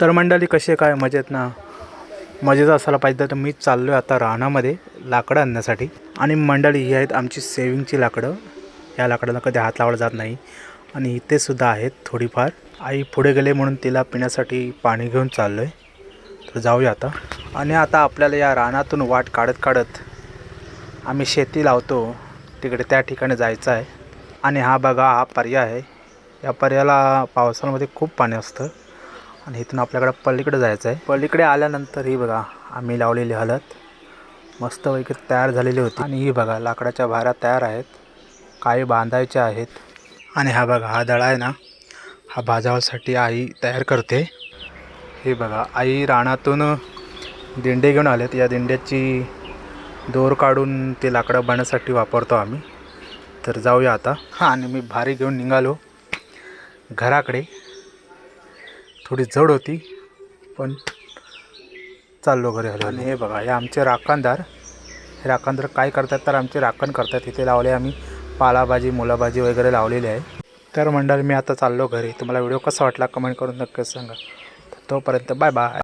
तर मंडळी कसे काय? मजेत ना? मजेत असायला पाहिजे तर मी चाललो आहे आता रानामध्ये लाकडं आणण्यासाठी. आणि मंडळी ही आहेत आमची सेविंगची लाकडं. या लाकडाला कधी हात लावला जात नाही. आणि इथे सुद्धा आहेत थोडीफार. आई पुढे गेले म्हणून तिला पिण्यासाठी पाणी घेऊन चाललो आहे तर जाऊया आता. आणि आता आपल्याला या रानातून वाट काढत काढत आम्ही शेती लावतो. तिकडे त्या ठिकाणी जायचं आहे. आणि हा बघा हा पर्याय आहे. या पर्यायाला पावसाळ्यामध्ये खूप पाणी असतं. आणि इथून आपल्याकडं पलीकडे जायचं आहे. पलीकडे आल्यानंतर ही बघा आम्ही लावलेली हलत मस्तपैकी तयार झालेली होती. आणि ही बघा लाकडाच्या भाऱ्या तयार आहेत. काही बांधायच्या आहेत. आणि हा बघा हा दळा आहे ना हा भाजावासाठी आई तयार करते. हे बघा आई रानातून दिंडे घेऊन आलेत. या दिंड्याची दोर काढून ते लाकडं बनण्यासाठी वापरतो आम्ही. तर जाऊया आता. हां आणि मी भारी घेऊन निघालो घराकडे. थोडी जड होती पण चाललो घरी हलो आणि हे बघा हे आमचे राखणदार. हे राखणदार काय करतात तर आमचे राखण करतात. इथे लावले आम्ही पालाभाजी मुलाभाजी वगैरे लावलेली आहे. तर मंडळ मी आता चाललो घरी. तुम्हाला व्हिडिओ कसा वाटला कमेंट करून नक्कीच सांगा. तोपर्यंत बाय बाय.